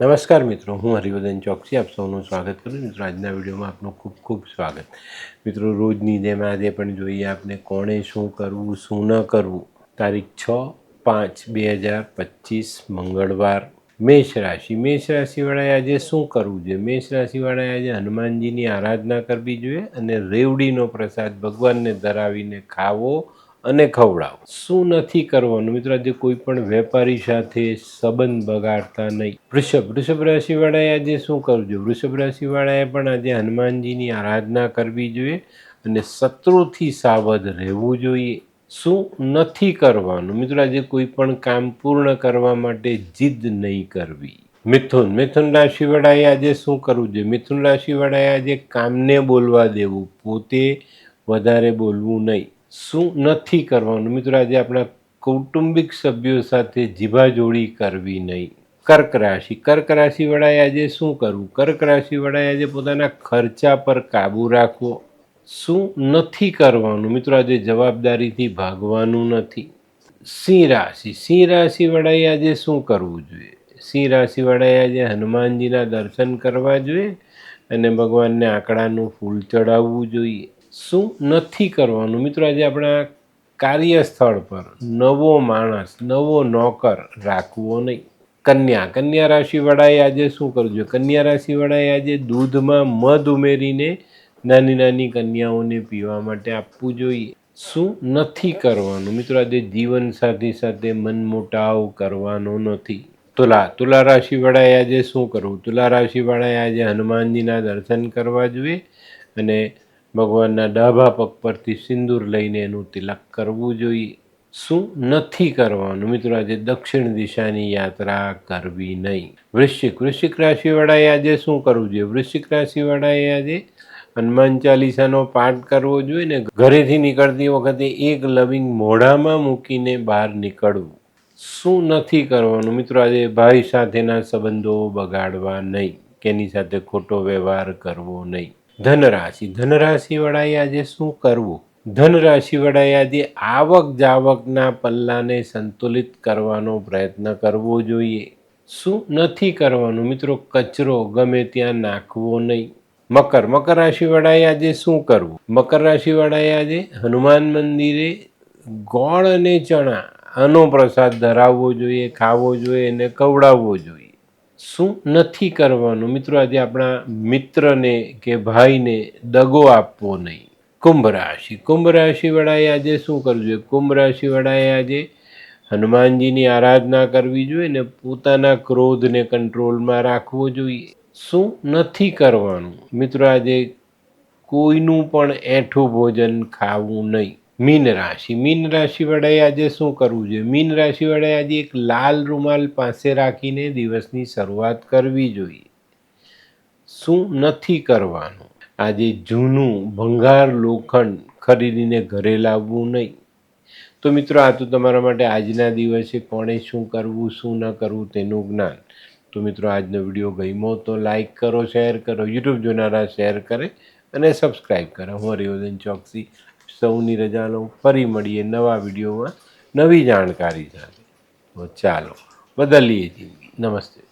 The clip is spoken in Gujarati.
નમસ્કાર મિત્રો, હું હરિવર્ધન ચોકસી, આપ સૌનું સ્વાગત કરું છું. મિત્રો, આજના વિડીયોમાં આપનું ખૂબ ખૂબ સ્વાગત. મિત્રો, રોજની જેમ આજે પણ જોઈએ આપણે કોણે શું કરવું, શું ન કરવું. તારીખ છ પાંચ બે હજાર પચીસ, મંગળવાર, મેષ રાશિ. મેષ રાશિવાળાએ આજે શું કરવું જોઈએ? મેષ રાશિવાળાએ આજે હનુમાનજીની આરાધના કરવી જોઈએ અને રેવડીનો પ્રસાદ ભગવાનને ધરાવીને ખાવો અને ખવડાવો. શું નથી કરવાનું? મિત્રો, આજે કોઈ પણ વેપારી સાથે સંબંધ બગાડતા નહીં. વૃષભ વૃષભ રાશિવાળાએ આજે શું કરવું જોઈએ વૃષભ રાશિવાળાએ પણ આજે હનુમાનજીની આરાધના કરવી જોઈએ અને શત્રુથી સાવધ રહેવું જોઈએ. શું નથી કરવાનું? મિત્રો, આજે કોઈ પણ કામ પૂર્ણ કરવા માટે જીદ નહીં કરવી. મિથુન મિથુન રાશિવાળાએ આજે શું કરવું જોઈએ? મિથુન રાશિવાળાએ આજે કામને બોલવા દેવું. પોતે વધારે બોલવું નહીં. શું નથી કરવાનું? મિત્રો, આજે આપણા કૌટુંબિક સભ્યો સાથે જીભાજોડી કરવી નહીં. કર્ક રાશિ. કર્ક રાશિવાળાએ આજે શું કરવું? કર્ક રાશિવાળાએ આજે પોતાના ખર્ચા પર કાબૂ રાખવો. શું નથી કરવાનું? મિત્રો, આજે જવાબદારીથી ભાગવાનું નથી. સિંહ રાશિ. સિંહ રાશિવાળાએ આજે શું કરવું જોઈએ? સિંહ રાશિવાળાએ આજે હનુમાનજીના દર્શન કરવા જોઈએ અને ભગવાનને આંકડાનું ફૂલ ચડાવવું જોઈએ. શું નથી કરવાનું? મિત્રો, આજે આપણા કાર્યસ્થળ પર નવો માણસ, નવો નોકર રાખવો નહીં. કન્યા કન્યા રાશિવાળાએ આજે શું કરવું જોઈએ કન્યા રાશિવાળાએ આજે દૂધમાં મધ ઉમેરીને નાની નાની કન્યાઓને પીવા માટે આપવું જોઈએ. શું નથી કરવાનું? મિત્રો, આજે જીવન સાથી સાથે મનમોટાવ કરવાનો નથી. તુલા તુલા રાશિવાળાએ આજે શું કરવું તુલા રાશિવાળાએ આજે હનુમાનજીના દર્શન કરવા જોઈએ અને ભગવાનના ડાભા પગ પરથી સિંદૂર લઈને એનું તિલક કરવું જોઈએ. શું નથી કરવાનું? મિત્રો, આજે દક્ષિણ દિશાની યાત્રા કરવી નહીં. વૃશ્ચિક વૃશ્ચિક રાશિવાળાએ આજે શું કરવું જોઈએ? વૃશ્ચિક રાશિવાળાએ આજે હનુમાન ચાલીસાનો પાઠ કરવો જોઈએ ને ઘરેથી નીકળતી વખતે એક લવિંગ મોઢામાં મૂકીને બહાર નીકળવું. શું નથી કરવાનું? મિત્રો, આજે ભાઈ સાથેના સંબંધો બગાડવા નહીં. કે એની સાથે ખોટો વ્યવહાર કરવો નહીં. ધનરાશિ. ધનરાશિવાળાએ આજે શું કરવું? ધનરાશિવાળાએ આજે આવક જાવકના પલ્લાને સંતુલિત કરવાનો પ્રયત્ન કરવો જોઈએ. શું નથી કરવાનું? મિત્રો, કચરો ગમે ત્યાં નાખવો નહીં. મકર. મકર રાશિવાળાએ આજે શું કરવું? મકર રાશિવાળાએ આજે હનુમાન મંદિરે ગોળ અને ચણા આનો પ્રસાદ ધરાવવો જોઈએ, ખાવો જોઈએ અને ખવડાવવો જોઈએ. શું નથી કરવાનું? મિત્રો, આજે આપણા મિત્રને કે ભાઈને દગો આપવો નહીં. કુંભ રાશિ. કુંભ રાશિવાળાએ આજે શું કરવું જોઈએ? કુંભ રાશિવાળાએ આજે હનુમાનજીની આરાધના કરવી જોઈએ ને પોતાના ક્રોધને કંટ્રોલમાં રાખવો જોઈએ. શું નથી કરવાનું? મિત્રો, આજે કોઈનું પણ એઠું ભોજન ખાવું નહીં. મીન રાશિ. મીન રાશિવાળાએ આજે શું કરવું જોઈએ? મીન રાશિવાળાએ આજે એક લાલ રૂમાલ પાસે રાખીને દિવસની શરૂઆત કરવી જોઈએ. શું નથી કરવાનું? આજે જૂનું ભંગાર લોખંડ ખરીદીને ઘરે લાવવું નહીં. તો મિત્રો, આ તો તમારા માટે આજના દિવસે કોણે શું કરવું, શું ન કરવું તેનું જ્ઞાન. તો મિત્રો, આજનો વીડિયો ગમ્યો તો લાઇક કરો, શેર કરો, યુટ્યુબ જોનારા શેર કરે અને સબસ્ક્રાઈબ કરે. હું હરિવર્ધન ચોકસી સૌની રજા લઉં ફરી મળીએ નવા વિડીયોમાં. નવી જાણકારી સાથે. ચાલો બદલીએ જિંદગી. નમસ્તે.